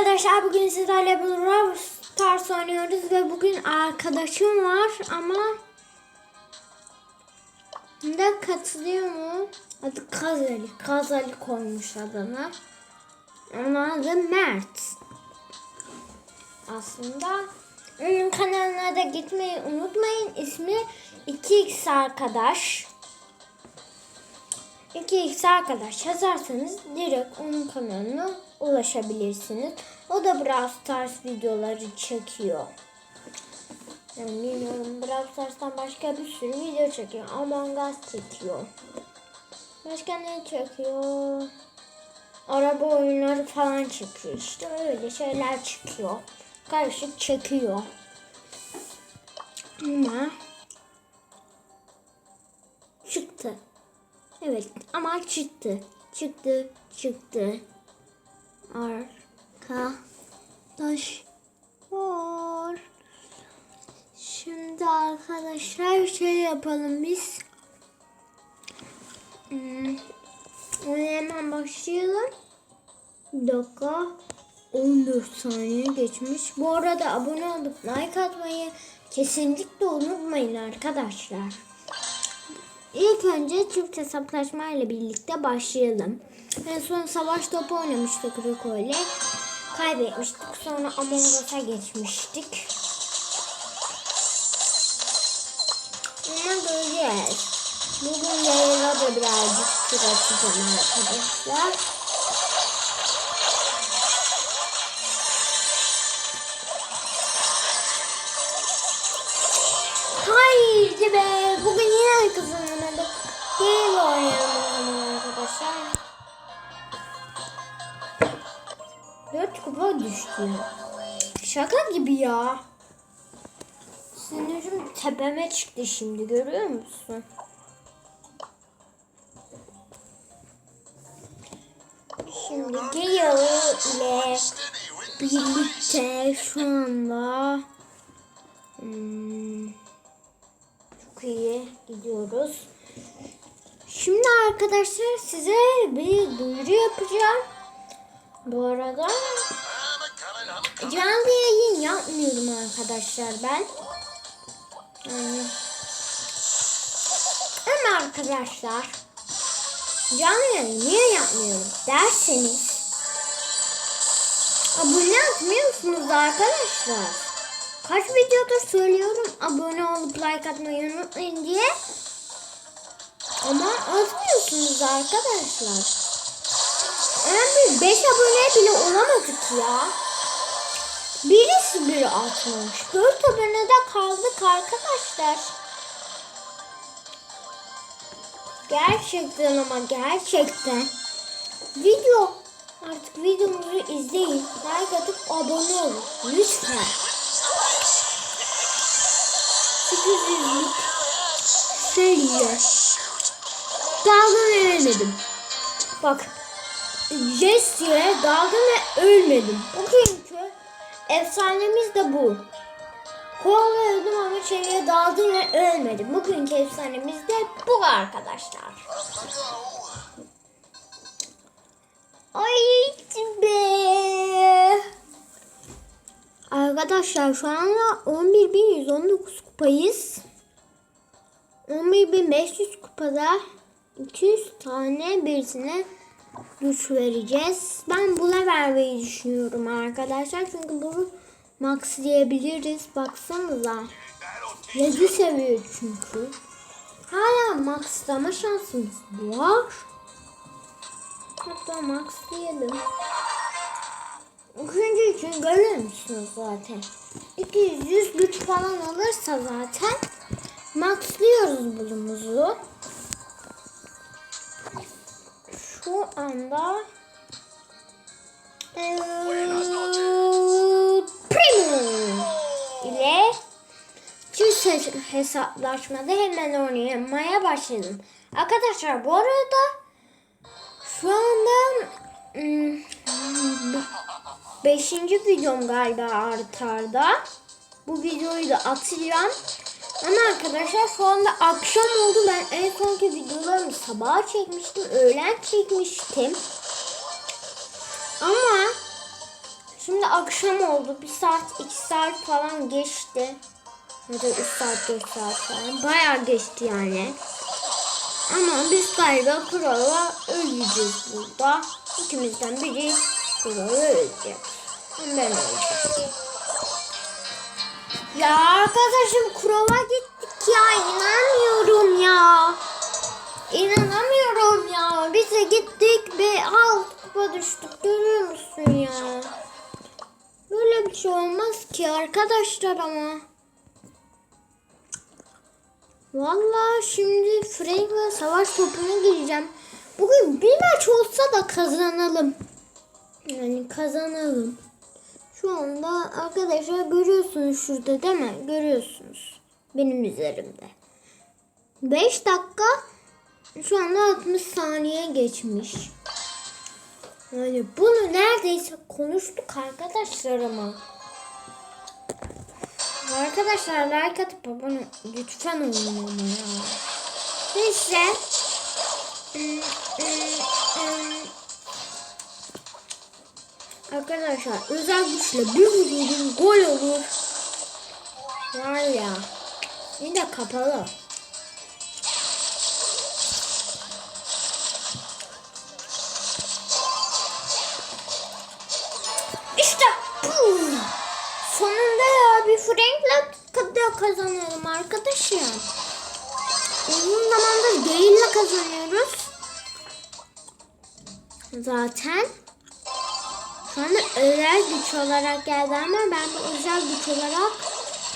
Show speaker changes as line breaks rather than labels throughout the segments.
Arkadaşlar bugün sizlerle Brawl Stars oynuyoruz ve bugün arkadaşım var ama da katılıyor mu? Adı Kazali. Kazali koymuş adına. Ama adı Mert. Aslında onun kanalına da gitmeyi unutmayın. İsmi 2x arkadaş. 2x arkadaş yazarsanız direkt onun kanalına ulaşabilirsiniz. O da Brawl Stars videoları çekiyor. Yani bilmiyorum Brawl Stars'tan başka bir sürü video çekiyor. Among Us çekiyor. Başka ne çekiyor? Araba oyunları falan çekiyor. İşte öyle şeyler çıkıyor. Karışık çekiyor. Ama çıktı. Evet ama çıktı. Çıktı. Çıktı. Arkadaş var. Şimdi arkadaşlar şey yapalım biz. Hmm. Ona hemen başlayalım. Bir dakika. 14 saniye geçmiş. Bu arada abone olup like atmayı kesinlikle unutmayın arkadaşlar. İlk önce çift hesaplaşma ile birlikte başlayalım. En son savaş topu oynamıştık Rico ile. Kaybetmiştik. Sonra Among Us'a geçmiştik. Ama göreceğiz. Bugün yayına da birazcık tur atacağım arkadaşlar. Oynayalım arkadaşlar. Dört kupa düştü. Şaka gibi ya. Sinirim tepeme çıktı şimdi görüyor musun? Şimdi Gale ile birlikte şu anda hmm, çok iyi gidiyoruz. Şimdi arkadaşlar size bir duyuru yapacağım. Bu arada canlı yayın yapmıyorum arkadaşlar ben. Yani, arkadaşlar canlı yayın niye yapmıyorum derseniz abone atmıyorsunuz arkadaşlar. Kaç videodur söylüyorum abone olup like atmayı unutmayın diye. Ama atmıyorsunuz arkadaşlar. Yani 5 abone bile olamadık ya. Birisi biri atmamış. 4 abonede kaldık arkadaşlar. Gerçekten ama gerçekten. Video artık videomuzu izleyin. Like atıp abone olun. Lütfen. 800'lük seriye. Dalgın veremedim. Bak. Jesse'ye daldım ve ölmedim. Bugünkü efsanemiz de bu. Kovalıyordum ama çevreye daldım ve ölmedim. Bugünkü efsanemiz de bu arkadaşlar. Ay be. Arkadaşlar şu anda 11.119 kupayız. 11.500 kupada 200 tane birisine güç vereceğiz. Ben buna vermeyi düşünüyorum arkadaşlar. Çünkü bunu max diyebiliriz. Baksanıza. 7 seviye çünkü. Hala maxlama şansımız var. Hatta max diyelim. Üçüncü için görüyor musunuz zaten? 200 güç falan alırsa zaten maxlıyoruz bulumuzu. Anda Premium ile hes- hesaplaşmada hemen oynamaya başladım. Arkadaşlar bu arada şu anda hmm, beşinci videom galiba artarda. Bu videoyu da atacağım. Ama arkadaşlar şu anda akşam oldu. Ben en sonki videolarımı sabah çekmiştim. Öğlen çekmiştim. Ama Şimdi akşam oldu. Bir saat, iki saat falan geçti. Ya da üç saat, dört saat falan. Bayağı geçti yani. Ama biz galiba kurala öleceğiz burada. İkimizden biri kurala ölecek. Ben öleceğim. Ya arkadaşım kurala gittik ya. inanmıyorum ya. İnanamıyorum ya. Biz de gittik ve alt kupa düştük. Görüyor musun ya? Böyle bir şey olmaz ki arkadaşlar ama. Vallahi şimdi Frank'la savaş topuna gireceğim. Bugün bir maç olsa da kazanalım. Yani kazanalım. Şu anda arkadaşlar görüyorsunuz şurada değil mi? Görüyorsunuz. Benim üzerimde. 5 dakika şu anda 60 saniye geçmiş. Yani bunu neredeyse konuştuk arkadaşlar. Arkadaşlar like atıp abone lütfen olun ama ya. Neyse. Hmm, hmm, hmm. Arkadaşlar özel güçle bir vururum gol olur. Var ya. Yine kapalı. İşte bu. Sonunda ya bir Frank'la kazanıyorum arkadaşım. Uzun zamandır Gale'le kazanıyoruz. Zaten. Anda özel güç olarak geldi ama ben de özel güç olarak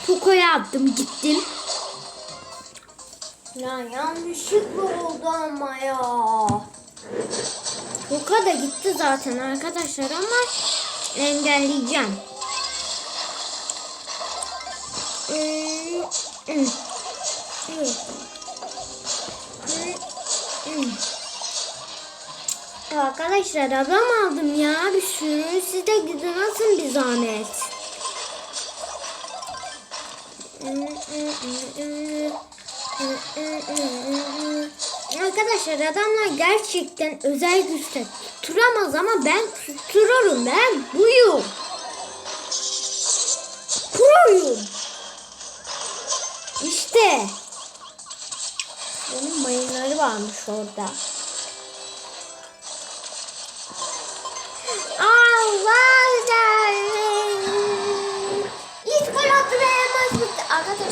Poco'ya attım gittim. Ya yanlışlıkla oldu ama ya. Poco da gitti zaten arkadaşlar ama engelleyeceğim. Hmm, hmm, hmm. Arkadaşlar adam aldım ya bir sürü. Siz gidin alsın bir zahmet. Arkadaşlar adamlar gerçekten özel güçte tutturamaz ama ben tuttururum ben buyum. Proyum. İşte. Benim mayınları varmış orada.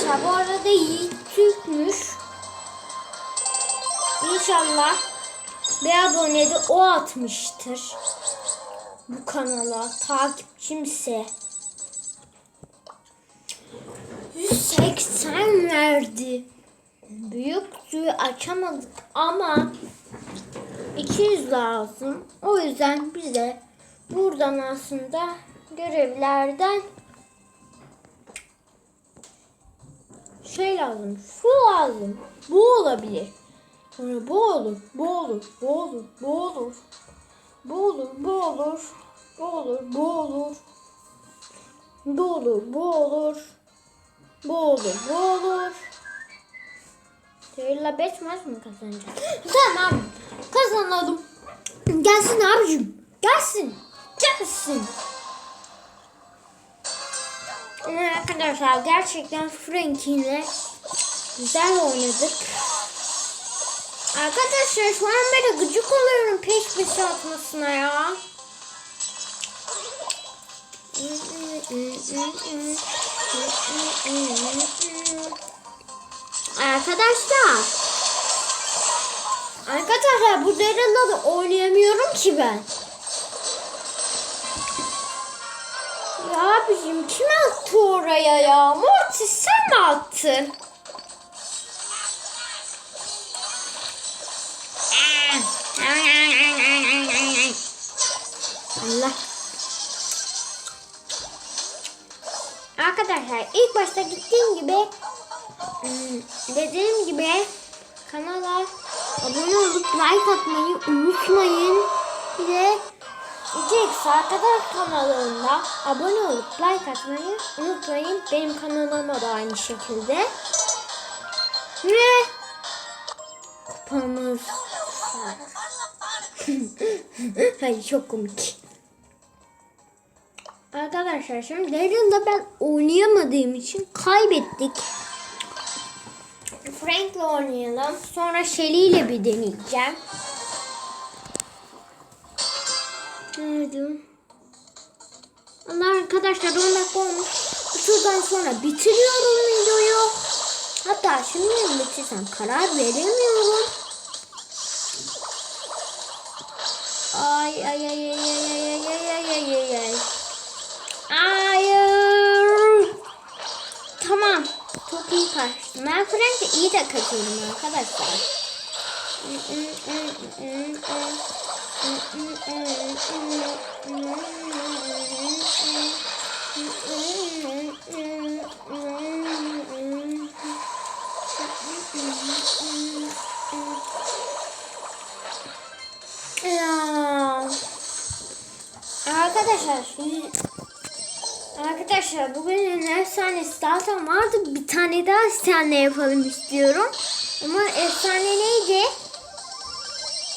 Arkadaşlar bu arada Yiğit Türk'müş. İnşallah bir abone de o atmıştır. Bu kanala takipçimse. 180 verdi. Büyük suyu açamadık ama 200 lazım. O yüzden bize buradan aslında görevlerden şey lazım. Şu lazım. Bu olabilir. Sonra bu olur, bu olur, bu olur, bu olur. Bu olur, bu olur. Bu olur, bu olur. Bu olur, bu olur. Bu olur, bu olur. Seyirle 5 maç mı kazanacağım? tamam. Kazanalım. Gelsin abicim. Gelsin. Gelsin. Ama Arkadaşlar gerçekten Frankie'yle güzel oynadık. Arkadaşlar şu an böyle gıcık oluyorum peş peşe atmasına ya. Arkadaşlar. Arkadaşlar bu Daryl'la da oynayamıyorum ki ben. Abicim kim attı oraya ya? Mortis sen mi attın? Allah. Arkadaşlar ilk başta gittiğim gibi hmm, dediğim gibi kanala abone olup like atmayı unutmayın. Bir de 2x arkadaş kanalında abone olup like atmayı unutmayın. Benim kanalıma da aynı şekilde. Ve kupamız Hayır çok komik. Arkadaşlar şimdi Daryl'da ben oynayamadığım için kaybettik. Frank'le oynayalım. Sonra Shelly ile bir deneyeceğim. Hadi. Allah arkadaşlar 10 dakika olmuş. Şuradan sonra bitiriyorum videoyu. Hatta şimdi mi bitirsem karar veremiyorum. Ay ay ay ay ay ay ay ay ay ay ay. Hayır. Tamam. Çok iyi kaçtım. Ben Frank'le iyi de kaçıyorum arkadaşlar. Ya. Arkadaşlar Arkadaşlar bugünün efsanesi zaten vardı. Bir tane daha efsane yapalım istiyorum. Ama efsane neydi?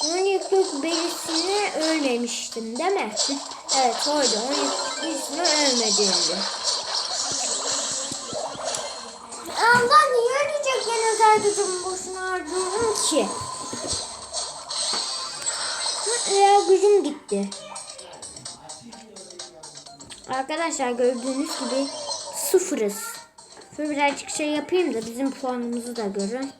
On yüklük birisine ölmemiştim değil mi? evet oydu. On yüklük birisine ölmediğimdi. Allah niye ölecek yine gücümü boşuna harcıyorum ki? Ya gücüm gitti. Arkadaşlar gördüğünüz gibi sıfırız. Şöyle birazcık şey yapayım da bizim puanımızı da görün.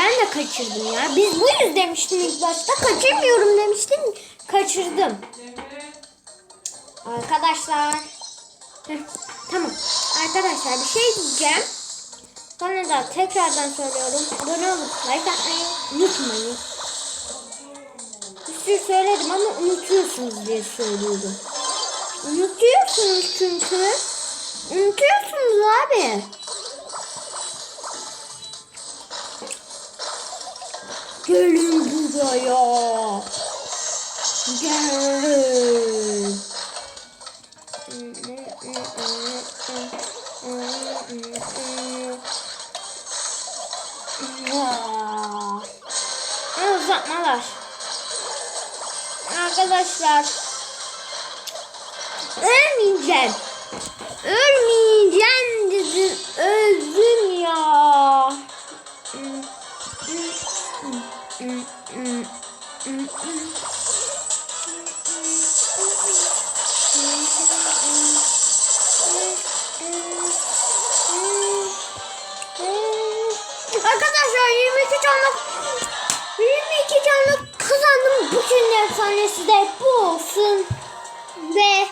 Ben de kaçırdım ya. Biz buyuz demiştim ilk başta. Kaçırmıyorum demiştim. Kaçırdım. Arkadaşlar. Tamam. Arkadaşlar bir şey diyeceğim. Sonra da tekrardan söylüyorum. Abone olup like atmayı unutmayın. Bir sürü söyledim ama unutuyorsunuz diye söylüyordum. Unutuyorsunuz çünkü. Unutuyorsunuz abi. Gelin. Ya. Ne uzatmalar. Arkadaşlar. Ölmeyeceğim. Ölmeyeceğim dedim. Bugün efsanesi de bu olsun. Ve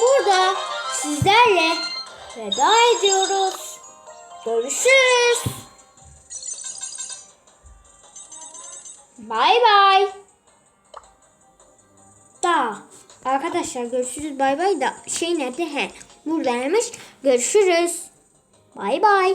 burada sizlerle veda ediyoruz. Görüşürüz. Bay bay. Da. Arkadaşlar görüşürüz bay bay da şey nerede he buradaymış görüşürüz bay bay